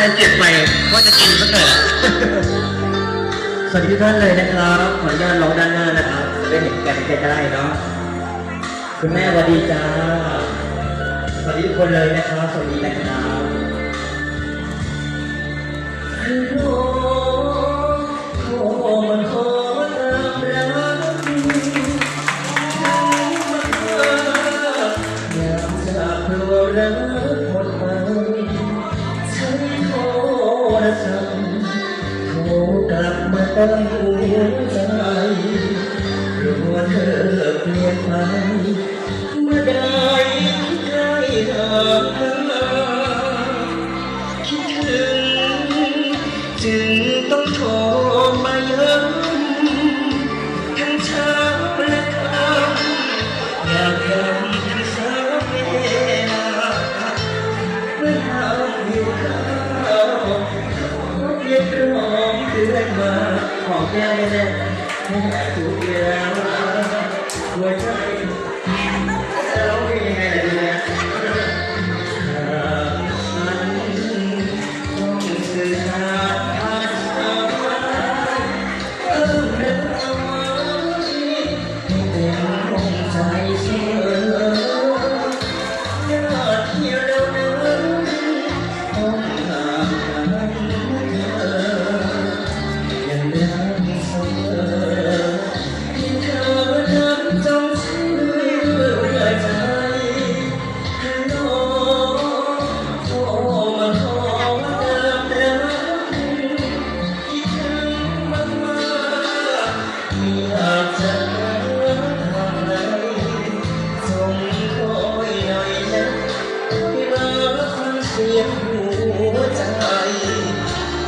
ใจเจ็บไปว่าจะกินก็เกิดสวัสดีทุกท่านเลยนะครับ ขออนุญาตร้องด้านหน้านะครับจะได้เห็นกันใกล้ๆเนาะคุณแม่สวัสดีจ้าสวัสดีทุกคนเลยนะครับสวัสดีนะครับ ลับมาตั้งหัวใจรู้ว่าเธอเปลี่ยนไปเมื่อใดใกล้ห่างคิดถึงจึงต้องโทรมาย้ำทั้งเช้าและค่ำอยากย้ำทั้งสามเวลาเมื่อเราอยู่ข้าวเรียกร้อง เดือนมาขอแก้วแน่ๆทุกแล้วหัวใจ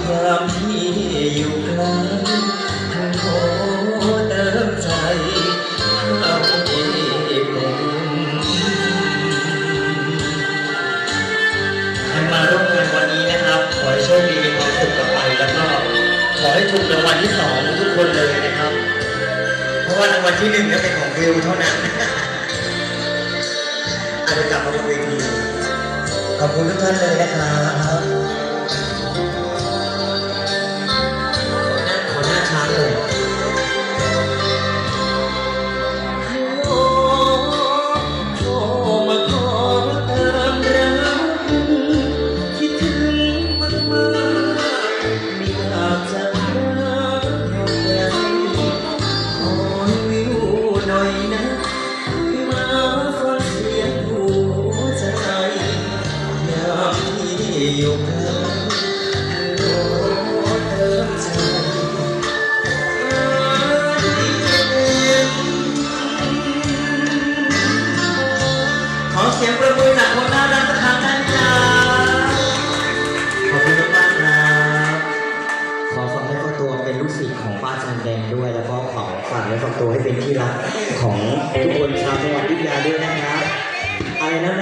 ยามที่อยู่ไกลเธอขอเติมใจเอาเองใครมาร่วมงานวันนี้นะครับ ขอให้โชคดีมีความสุขกลับไปแล้วก็ขอให้ถูกรางวัลที่สองทุกคนเลยนะครับ เพราะว่ารางวัลที่หนึ่งก็เป็นของวิวเท่านั้นอาจจะกลับมาบนเวทีขอบคุณทุกท่านเลยนะครับ ไและฝากตัวให้เป็นที่รักของทุกคนชาวจังหวัดยุธยาด้วยนะครับอะไรนะ